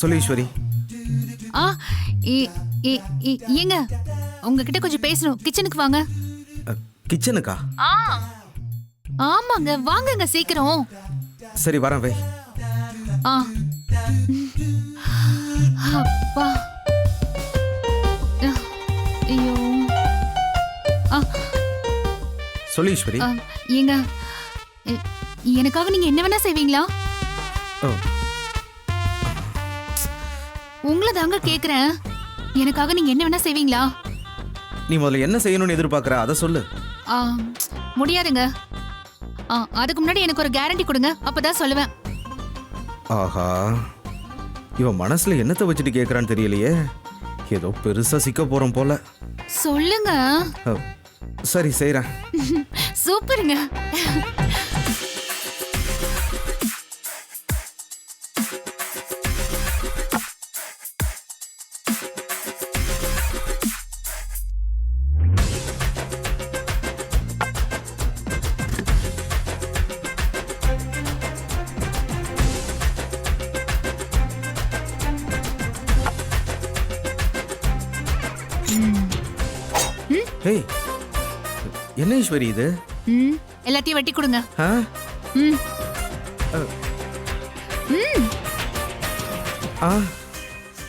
சொல்லு ஈஸ்வரி. ஆ ஏங்க உங்ககிட்ட கொஞ்சம் பேசணும். கிச்சனுக்கு வாங்க. கிச்சனுக்கா? ஆ. ஆமாங்க வாங்கங்க சீக்கிரம். சரி வரேன் வை. ஆ. அப்பா. ஐயோ. ஆ. சொல்லு ஈஸ்வரி. ஆ, ஏங்க எனக்காக நீங்க என்ன வேணா செய்வீங்களா? ஓ. உங்களை தாங்க கேக்குறேன். எனக்காக நீங்க என்ன வேணா செய்வீங்களா? நீ முதல்ல என்ன செய்யணும்னு எதிர்பார்க்குற அதை சொல்லு. ஆ, முடியாதுங்க. ஆ, அதுக்கு முன்னாடி எனக்கு ஒரு கேரண்டி கொடுங்க அப்பதான் சொல்லுவேன். ஆஹா. இவன் மனசுல என்னத்தை வச்சுட்டு கேட்குறான்னு தெரியலையே. ஏதோ பெருசா சிக்க போறோம் போல. சொல்லுங்க. அ, சரி செய்கிறேன் சூப்பருங்க. ஹேய் என்ன ஈஸ்வரி இது? ம் எல்லாத்தையும் வெட்டி கொடுங்க. ஆ? ம். ஆ.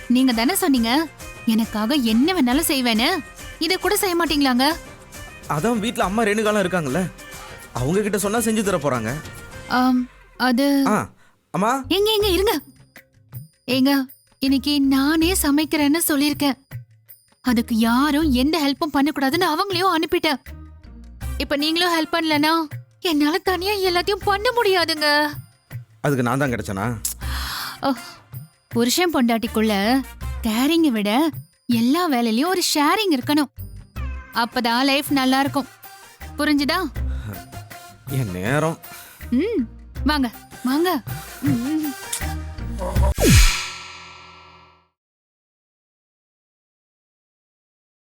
நீங்க தானே சொன்னீங்க எனக்காக என்ன வேணாலும் செய்வேன்னு? இத கூட செய்ய மாட்டீங்களாங்க? அதான் வீட்டில் அம்மா ரேணுகாலாம் இருக்காங்கல்ல அவங்க கிட்ட சொன்னா செஞ்சு தர போறாங்க. ஆம், அது ஆ அம்மா? எங்க எங்க இருங்க. ஏங்க இன்னைக்கு நானே சமைக்கிறேன்னு சொல்லியிருக்கேன். அதுக்கு யாரும் எந்த ஹெல்ப்பும் பண்ணக்கூடாதுன்னு அவங்களையும் அனுப்பிட்டேன் இப்ப நீங்களும் ஹெல்ப் பண்ணலனா என்னால தனியா எல்லாத்தையும் பண்ண முடியாதுங்க. அதுக்கு நான் தான் கிடைச்சனா? புருஷன் பொண்டாட்டிக்குள்ள கேரிங்க விட எல்லா வேலையிலயும் ஒரு ஷேரிங் இருக்கணும். அப்பதான் லைஃப் நல்லா இருக்கும். புரிஞ்சுதா? என் நேரம். ம் வாங்க வாங்க. ம்.